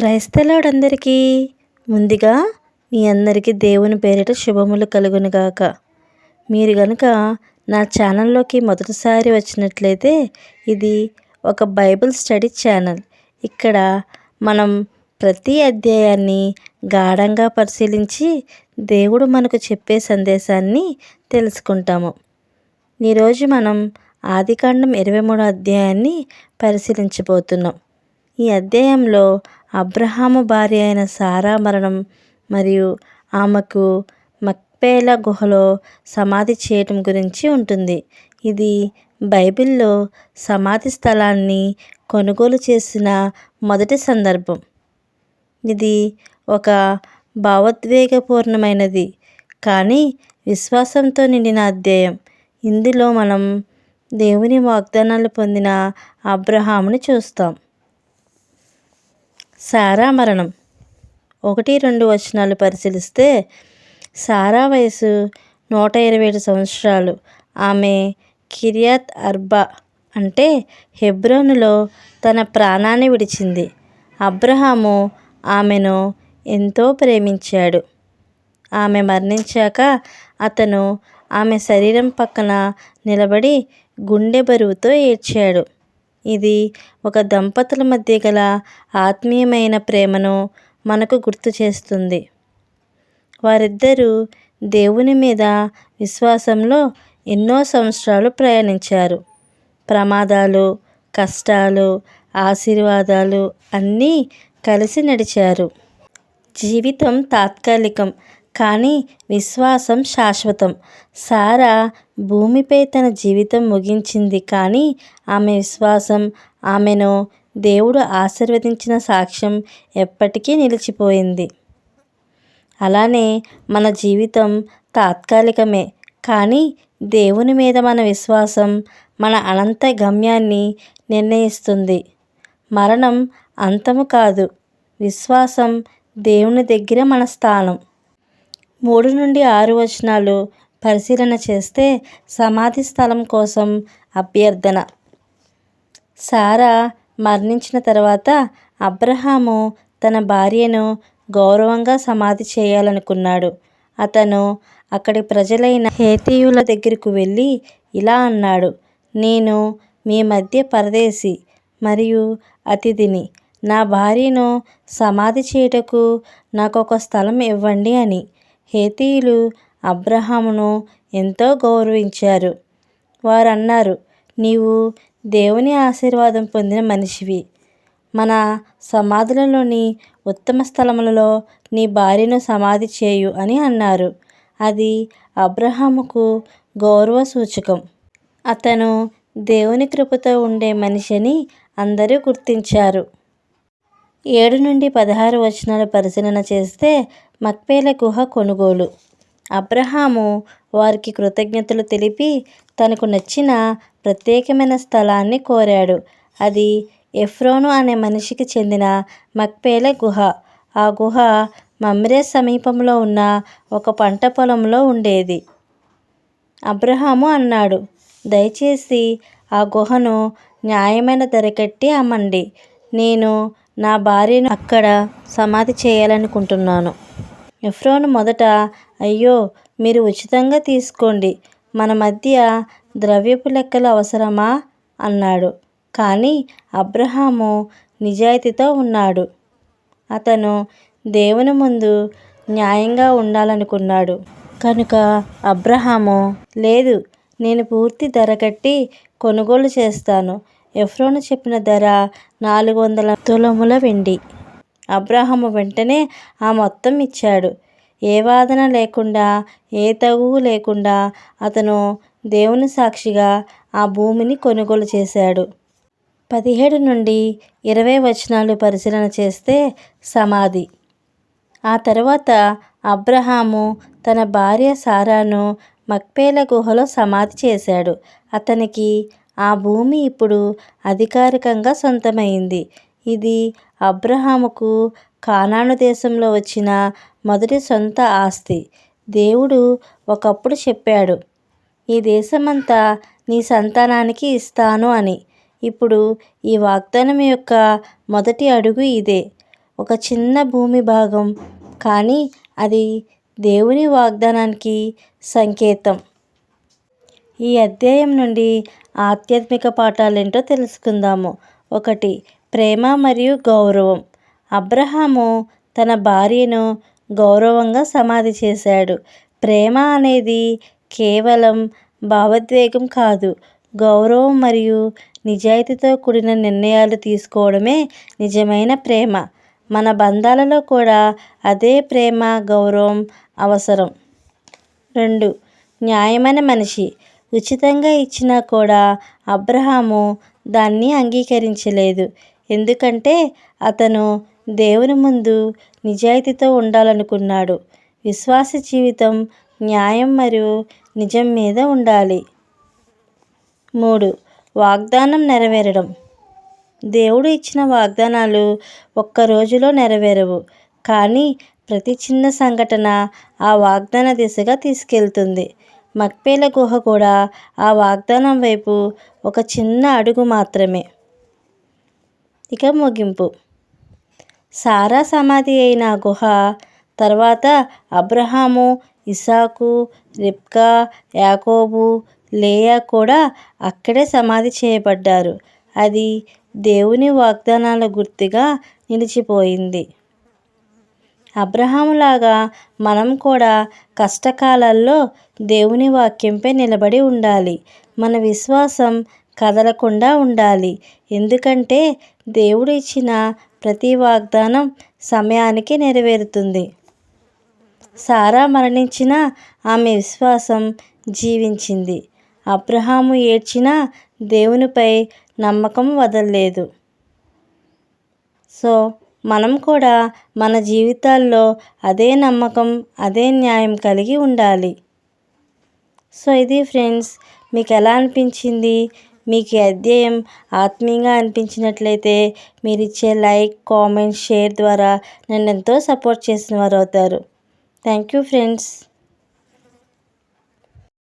క్రైస్తలాడందరికీ ముందుగా మీ అందరికీ దేవుని పేరిట శుభములు కలుగునుగాక. మీరు కనుక నా ఛానల్లోకి మొదటిసారి వచ్చినట్లయితే ఇది ఒక బైబిల్ స్టడీ ఛానల్. ఇక్కడ మనం ప్రతి అధ్యాయాన్ని గాఢంగా పరిశీలించి దేవుడు మనకు చెప్పే సందేశాన్ని తెలుసుకుంటాము. ఈరోజు మనం ఆదికాండం ఇరవై మూడో అధ్యాయాన్ని పరిశీలించబోతున్నాం. ఈ అధ్యాయంలో అబ్రహాము భార్య అయిన సారా మరణం మరియు ఆమెకు మక్పేల గుహలో సమాధి చేయటం గురించి ఉంటుంది. ఇది బైబిల్లో సమాధి స్థలాన్ని కొనుగోలు చేసిన మొదటి సందర్భం. ఇది ఒక భావోద్వేగపూర్ణమైనది కానీ విశ్వాసంతో నిండిన అధ్యాయం. ఇందులో మనం దేవుని వాగ్దానాలు పొందిన అబ్రహాముని చూస్తాం. సారా మరణం ఒకటి రెండు వచనాలు పరిశీలిస్తే సారా వయసు నూట ఇరవై ఏడు సంవత్సరాలు. ఆమె కిరియాత్ అర్బా అంటే హెబ్రోనులో తన ప్రాణాన్ని విడిచింది. అబ్రహాము ఆమెను ఎంతో ప్రేమించాడు. ఆమె మరణించాక అతను ఆమె శరీరం పక్కన నిలబడి గుండె బరువుతో ఏడ్చాడు. ఇది ఒక దంపతుల మధ్య గల ఆత్మీయమైన ప్రేమను మనకు గుర్తు చేస్తుంది. వారిద్దరూ దేవుని మీద విశ్వాసంలో ఎన్నో సంవత్సరాలు ప్రయాణించారు. ప్రమాదాలు కష్టాలు ఆశీర్వాదాలు అన్నీ కలిసి నడిచారు. జీవితం తాత్కాలికం. కానీ విశ్వాసం శాశ్వతం. సారా భూమిపై తన జీవితం ముగించింది కానీ ఆమె విశ్వాసం ఆమెను దేవుడు ఆశీర్వదించిన సాక్ష్యం ఎప్పటికీ నిలిచిపోయింది. అలానే మన జీవితం తాత్కాలికమే కానీ దేవుని మీద మన విశ్వాసం మన అనంత గమ్యాన్ని నిర్ణయిస్తుంది. మరణం అంతము కాదు విశ్వాసం దేవుని దగ్గర మన స్థానం. మూడు నుండి ఆరు వచనాలు పరిశీలన చేస్తే సమాధి స్థలం కోసం అభ్యర్థన. సారా మరణించిన తర్వాత అబ్రహాము తన భార్యను గౌరవంగా సమాధి చేయాలనుకున్నాడు. అతను అక్కడి ప్రజలైన హేతీయుల దగ్గరకు వెళ్ళి ఇలా అన్నాడు నేను మీ మధ్య పరదేశి మరియు అతిథిని. నా భార్యను సమాధి చేయుటకు నాకు ఒక స్థలం ఇవ్వండి అని. హేతీయులు అబ్రహామును ఎంతో గౌరవించారు. వారు అన్నారు నీవు దేవుని ఆశీర్వాదం పొందిన మనిషివి. మన సమాధులలోని ఉత్తమ స్థలములలో నీ భార్యను సమాధి చేయు అని అన్నారు. అది అబ్రహాముకు గౌరవ సూచకం. అతను దేవుని కృపతో ఉండే మనిషి అని అందరూ గుర్తించారు. ఏడు నుండి పదహారు వచనాలు పరిశీలన చేస్తే మక్పేల గుహ కొనుగోలు. అబ్రహాము వారికి కృతజ్ఞతలు తెలిపి తనకు నచ్చిన ప్రత్యేకమైన స్థలాన్ని కోరాడు. అది ఎఫ్రోను అనే మనిషికి చెందిన మక్పేల గుహ. ఆ గుహ మమ్రే సమీపంలో ఉన్న ఒక పంట పొలంలో ఉండేది. అబ్రహాము అన్నాడు దయచేసి ఆ గుహను న్యాయమైన ధర కట్టి అమ్మండి. నేను నా భార్యను అక్కడ సమాధి చేయాలనుకుంటున్నాను. ఎఫ్రోను మొదట అయ్యో మీరు ఉచితంగా తీసుకోండి మన మధ్య ద్రవ్యపు లెక్కలు అవసరమా అన్నాడు. కానీ అబ్రహాము నిజాయితీతో ఉన్నాడు. అతను దేవుని ముందు న్యాయంగా ఉండాలనుకున్నాడు. కనుక అబ్రహాము లేదు నేను పూర్తి ధర కట్టి కొనుగోలు చేస్తాను. ఎఫ్రోను చెప్పిన ధర నాలుగు వందల తులముల వెండి. అబ్రహాము వెంటనే ఆ మొత్తం ఇచ్చాడు. ఏ వాదన లేకుండా ఏ తగువు లేకుండా అతను దేవుని సాక్షిగా ఆ భూమిని కొనుగోలు చేశాడు. పదిహేడు నుండి ఇరవై వచనాలు పరిశీలన చేస్తే సమాధి. ఆ తర్వాత అబ్రహాము తన భార్య సారాను మక్పేల గుహలో సమాధి చేశాడు. అతనికి ఆ భూమి ఇప్పుడు అధికారికంగా సొంతమైంది. ఇది అబ్రహాముకు కానాను దేశంలో వచ్చిన మొదటి సొంత ఆస్తి. దేవుడు ఒకప్పుడు చెప్పాడు ఈ దేశమంతా నీ సంతానానికి ఇస్తాను అని. ఇప్పుడు ఈ వాగ్దానం యొక్క మొదటి అడుగు ఇదే. ఒక చిన్న భూమి భాగం కానీ అది దేవుని వాగ్దానానికి సంకేతం. ఈ అధ్యాయం నుండి ఆధ్యాత్మిక పాఠాలు ఏంటో తెలుసుకుందాము. ఒకటి ప్రేమ మరియు గౌరవం. అబ్రహాము తన భార్యను గౌరవంగా సమాధి చేశాడు. ప్రేమ అనేది కేవలం భావోద్వేగం కాదు. గౌరవం మరియు నిజాయితీతో కూడిన నిర్ణయాలు తీసుకోవడమే నిజమైన ప్రేమ. మన బంధాలలో కూడా అదే ప్రేమ గౌరవం అవసరం. రెండు న్యాయమైన మనిషి. ఉచితంగా ఇచ్చినా కూడా అబ్రహాము దాన్ని అంగీకరించలేదు. ఎందుకంటే అతను దేవుని ముందు నిజాయితీతో ఉండాలనుకున్నాడు. విశ్వాస జీవితం న్యాయం మరియు నిజం మీద ఉండాలి. మూడు వాగ్దానం నెరవేరడం. దేవుడు ఇచ్చిన వాగ్దానాలు ఒక్క రోజులో నెరవేరవు కానీ ప్రతి చిన్న సంఘటన ఆ వాగ్దాన దిశగా తీసుకెళ్తుంది. మక్పేల గుహ కూడా ఆ వాగ్దానం వైపు ఒక చిన్న అడుగు మాత్రమే. ఇక ముగింపు. సారా సమాధి అయిన గుహ తర్వాత అబ్రహాము ఇసాకు రిబ్కా యాకోబు లేయా కూడా అక్కడే సమాధి చేయబడ్డారు. అది దేవుని వాగ్దానాల గుర్తుగా నిలిచిపోయింది. అబ్రహాములాగా మనం కూడా కష్టకాలాల్లో దేవుని వాక్యంపై నిలబడి ఉండాలి. మన విశ్వాసం కదలకుండా ఉండాలి. ఎందుకంటే దేవుడు ఇచ్చిన ప్రతి వాగ్దానం సమయానికి నెరవేరుతుంది. సారా మరణించిన ఆమె విశ్వాసం జీవించింది. అబ్రహాము ఏడ్చిన దేవునిపై నమ్మకం వదలలేదు. సో మనం కూడా మన జీవితాల్లో అదే నమ్మకం అదే న్యాయం కలిగి ఉండాలి. సో ఇది ఫ్రెండ్స్ మీకు ఎలా అనిపించింది? మీకు ఈ అధ్యాయం ఆత్మీయంగా అనిపించినట్లయితే మీరు ఇచ్చే లైక్ కామెంట్ షేర్ ద్వారా నన్ను ఎంతో సపోర్ట్ చేసిన వారు అవుతారు. Thank you friends.